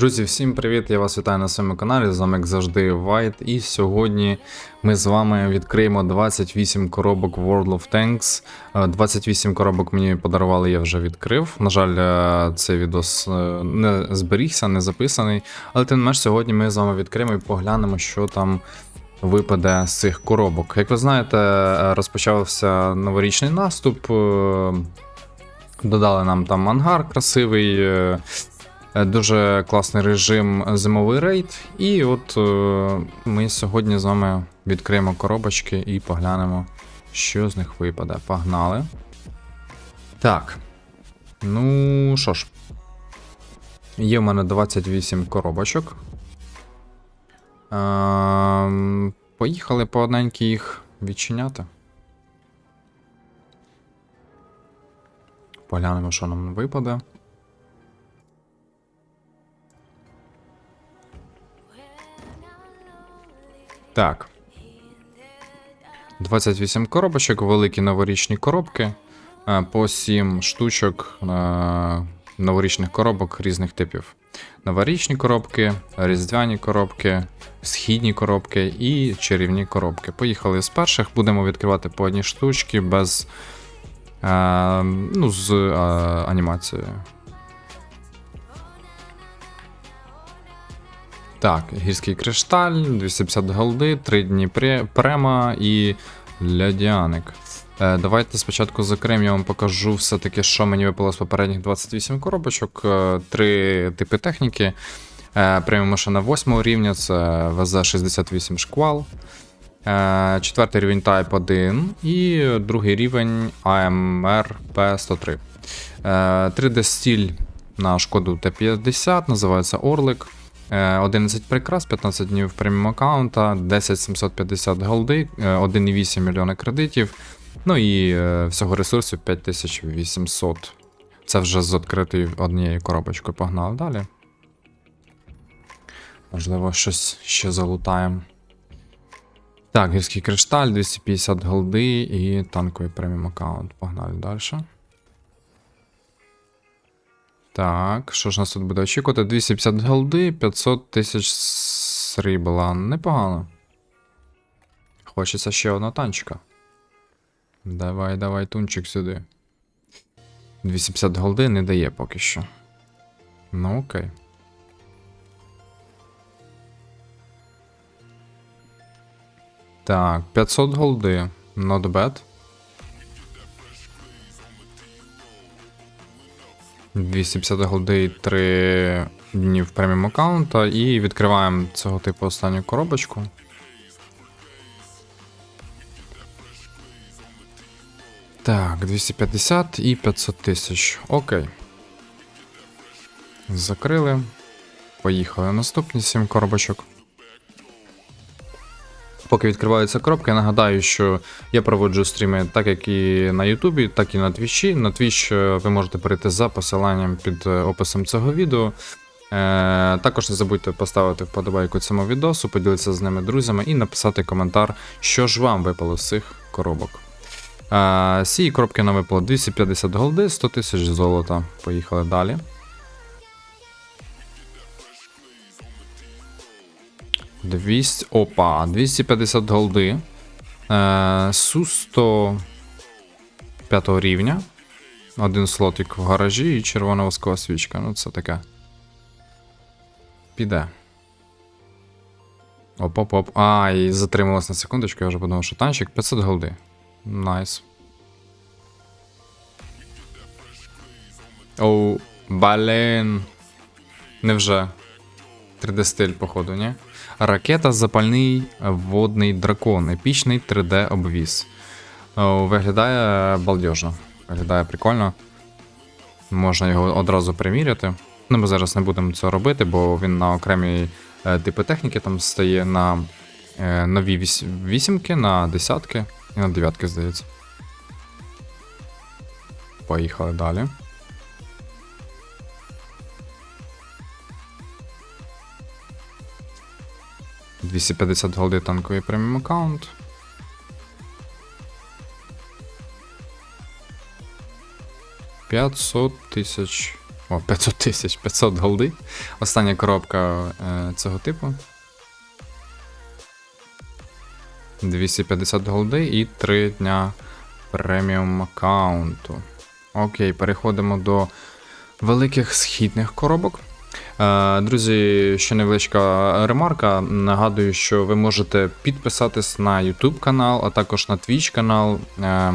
Друзі, всім привіт! Я вас вітаю на своєму каналі. З вами як завжди White. І сьогодні ми з вами відкриємо 28 коробок World of Tanks. Е, 28 коробок мені подарували, я вже відкрив. На жаль, е, цей відос е, не зберігся, не записаний. Але тим не менш, сьогодні ми з вами відкриємо і поглянемо, що там випаде з цих коробок. Як ви знаєте, е, розпочався новорічний наступ. е, Додали нам там ангар красивий. Е, Е, Дуже класний режим зимовий рейд. І от е, ми сьогодні з вами відкриємо коробочки і поглянемо, що з них випаде. Погнали. Так. Ну що ж. Є в мене 28 коробочок. Ем, поїхали по одненькі їх відчиняти. Поглянемо, що нам випаде. Так. 28 коробочок, великі новорічні коробки. е, По 7 штучок е, новорічних коробок різних типів. Новорічні коробки, різдвяні коробки, східні коробки і чарівні коробки. Поїхали з перших, будемо відкривати по одній штучці без. Е, ну, з анімацією. Так, гірський кришталь, 250 голди, 3 дні према і лядяник. Е, давайте спочатку закриємо, я вам покажу все-таки, що мені випало з попередніх 28 коробочок. Е, Три типи техніки. Преміум машина 8 рівня, це ВЗ-68 шквал. Е, Четвертий рівень Type 1 і другий рівень AMR P103. Е, 3D стіль на шкоду Т-50, називається Орлик. Е, 11 прикрас, 15 днів преміум аккаунта, 10750 голди, е, 1,8 мільйона кредитів. Ну і е, всього ресурсів 5800. Це вже з відкритою однією коробочкою. Погнали далі. Можливо, щось ще залутаємо. Так, гірський кришталь, 250 голди і танковий преміум аккаунт. Погнали далі. Так, що ж нас тут буде очікувати? 250 голди, 500 тисяч срібла. Непогано. Хочеться ще одна танчика. Давай, давай, тунчик сюди. 250 голди не дає поки що. Ну окей. Так, 500 голди. Not bad. 250 голди і 3 днів преміум аккаунта. І відкриваємо цього типу останню коробочку. Так, 250 і 500 тисяч. Окей. Закрили. Поїхали. Наступні 7 коробочок. Поки відкриваються коробки, нагадаю, що я проводжу стріми так як і на Ютубі, так і на Твічі. На Твіч е, ви можете перейти за посиланням під е, описом цього відео. Е, також не забудьте поставити вподобайку цьому відосу, поділитися з ними друзями і написати коментар, що ж вам випало з цих коробок. Е, з коробки нам випало 250 голди, 100 тисяч золота. Поїхали далі. Двісті... Опа, 250 голди. Е, су 105 рівня. Один слотик в гаражі і червона воскова свічка. Ну, це таке. Піде. Оп-оп-оп. А, і затрималась на секундочку, я вже подумав, що танчик 500 голди. Найс. Оу, блін. Невже? 3D стиль, походу, ні? Ракета запальний водний дракон. Епічний 3D обвіз. Виглядає балдежно. Виглядає прикольно. Можна його одразу приміряти. Ну, ми зараз не будемо це робити, бо він на окремі е, типи техніки там стає на е, нові віс- вісімки, на десятки і на дев'ятки, здається. Поїхали далі. — 250 голди танковий преміум аккаунт. П'ятсот тисяч О, 500 тисяч, 500 голди. Остання коробка е, цього типу. 250 голди і 3 дня преміум аккаунту. Окей, переходимо до великих східних коробок. Е, Друзі, ще невеличка ремарка. Нагадую, що ви можете підписатись на YouTube канал, а також на Twitch канал. Е,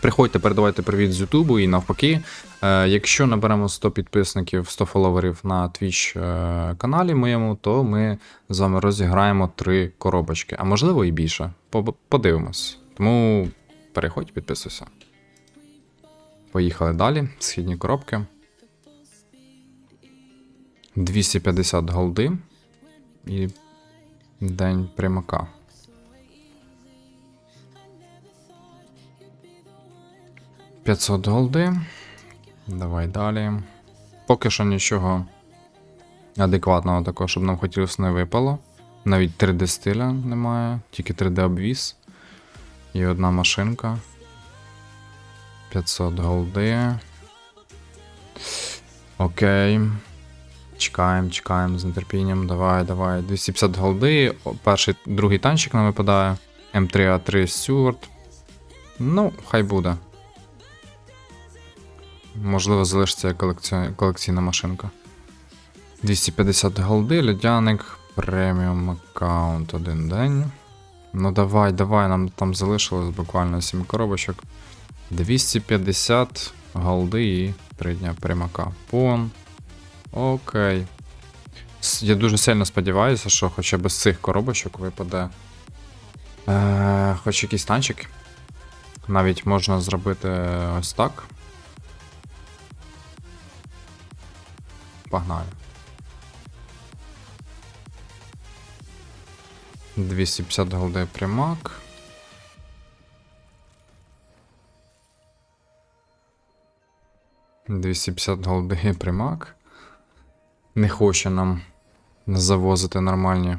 Приходьте, передавайте привіт з Ютубу і навпаки. Е, Якщо наберемо 100 підписників, 100 фоловерів на Twitch каналі моєму, то ми з вами розіграємо три коробочки, а можливо і більше. Подивимось. Тому переходь, підписуйся. Поїхали далі. Східні коробки. 250 голди і день примака. П'ятсот голди. Давай далі. Поки що нічого адекватного такого, щоб нам хотілося не випало. Навіть 3D стиля немає, тільки 3D обвіз. І одна машинка. 500 голди. Окей. Чекаємо, чекаємо з нетерпінням. Давай, давай. 250 голди. Перший, другий танчик нам випадає. М3А3 Стюарт. Ну, хай буде. Можливо, залишиться колекці... колекційна машинка. 250 голди, льодяник, преміум аккаунт один день. Ну давай, давай, нам там залишилось буквально 7 коробочок. 250 голди і 3 дня примака. Пон. Окей. Я дуже сильно сподіваюся, що хоча б з цих коробочок випаде. Е, хоч якийсь танчик. Навіть можна зробити ось так. Погнали. 250 голди примак. Двісті 250 голди примак. Не хоче нам завозити нормальні,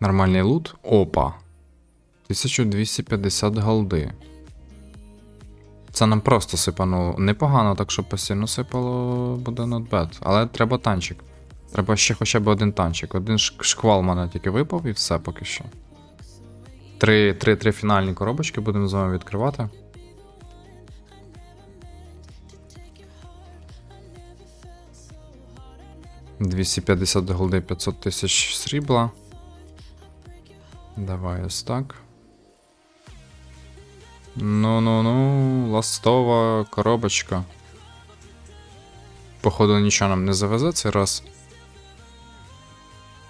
нормальний лут. Опа. 1250 голди. Це нам просто сипануло. Непогано, так що постійно сипало буде not bad. Але треба танчик. Треба ще хоча б один танчик. Один шквал мене тільки випав і все поки що. Три, три, три фінальні коробочки будемо з вами відкривати. «250 голди 500 тисяч срібла. Давай ось так. Ну-ну-ну, ластова коробочка. Походу, нічого нам не завезе цей раз.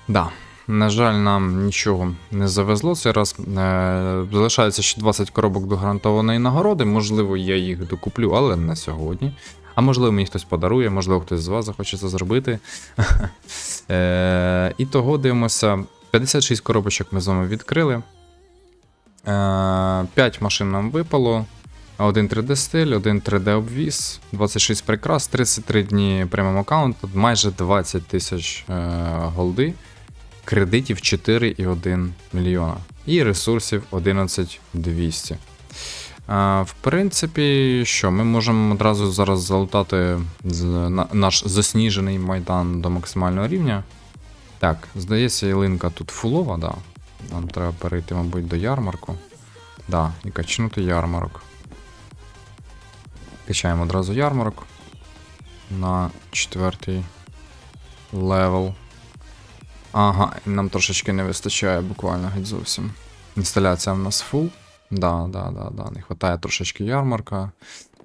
Да. На жаль, нам нічого не завезло цей раз. Е, залишається ще 20 коробок до гарантованої нагороди. Можливо, я їх докуплю, але не сьогодні. А можливо, мені хтось подарує, можливо, хтось з вас захоче це зробити. е, і того дивимося. 56 коробочок ми з вами відкрили. 5 машин нам випало. Один 3D стиль, один 3D обвіз, 26 прикрас, 33 дні преміум аккаунт, майже 20 тисяч е, голди, кредитів 4,1 мільйона і ресурсів 11200. Е, в принципі, що, ми можемо одразу зараз залутати наш засніжений майдан до максимального рівня. Так, здається, ялинка тут фулова, да. Нам треба перейти, мабуть, до ярмарку. Да, і качнути ярмарок. Качаємо одразу ярмарок на четвертий левел. Ага, нам трошечки не вистачає буквально геть зовсім. Інсталяція в нас full. Да, да, да, да. Не вистачає трошечки ярмарка,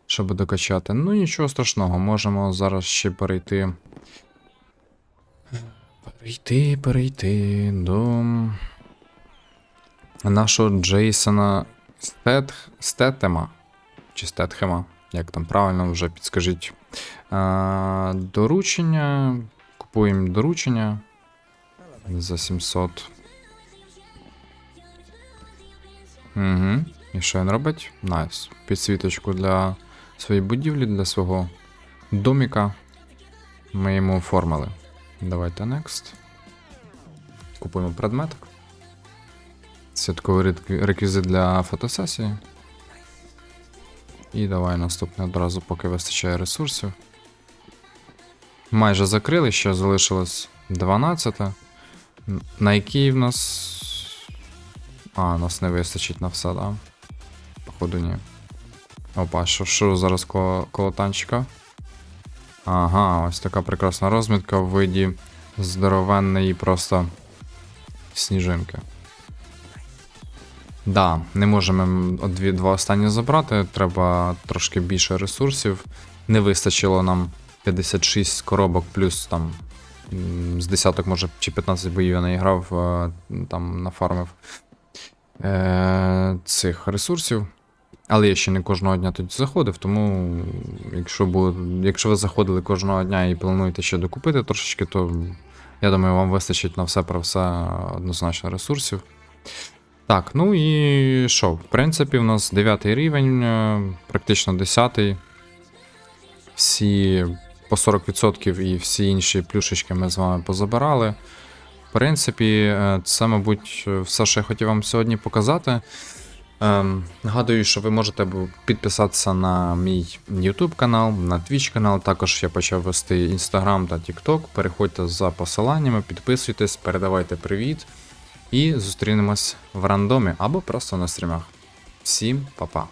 щоб докачати. Ну нічого страшного, можемо зараз ще перейти. Перейти, перейти до нашого Джейсона Стет... Стетема. Чи Стетхема, як там правильно вже підскажіть. А, доручення. Купуємо доручення за 700. Угу. І що він робить? Найс. Підсвіточку для своєї будівлі, для свого доміка. Ми йому оформили. Давайте next. Купуємо предметок. Святковий реквізит для фотосесії. І давай наступне одразу, поки вистачає ресурсів. майже закрили, ще залишилось 12. На якій в нас. А, нас не вистачить на все, да? Походу, ні. Опа, що, що зараз коло, коло танчика? Ага, ось така прекрасна розмітка в виді здоровенної просто сніжинки. Да, не можемо дві, два останні забрати, треба трошки більше ресурсів. Не вистачило нам 56 коробок, плюс там з десяток, може, чи 15 боїв я наіграв, е, там нафармив е, цих ресурсів. Але я ще не кожного дня тут заходив, тому якщо, бу- якщо ви заходили кожного дня і плануєте ще докупити трошечки, то я думаю, вам вистачить на все про все однозначно ресурсів. Так, ну і що? В принципі, у нас 9 рівень, е, практично 10. Всі по 40% і всі інші плюшечки ми з вами позабирали. В принципі, е, це, мабуть, все, що я хотів вам сьогодні показати. Ем, нагадую, що ви можете підписатися на мій YouTube канал, на Twitch канал. Також я почав вести Instagram та TikTok. Переходьте за посиланнями, підписуйтесь, передавайте привіт. І зустрінемось в рандомі або просто на стрімах. Всім па-па!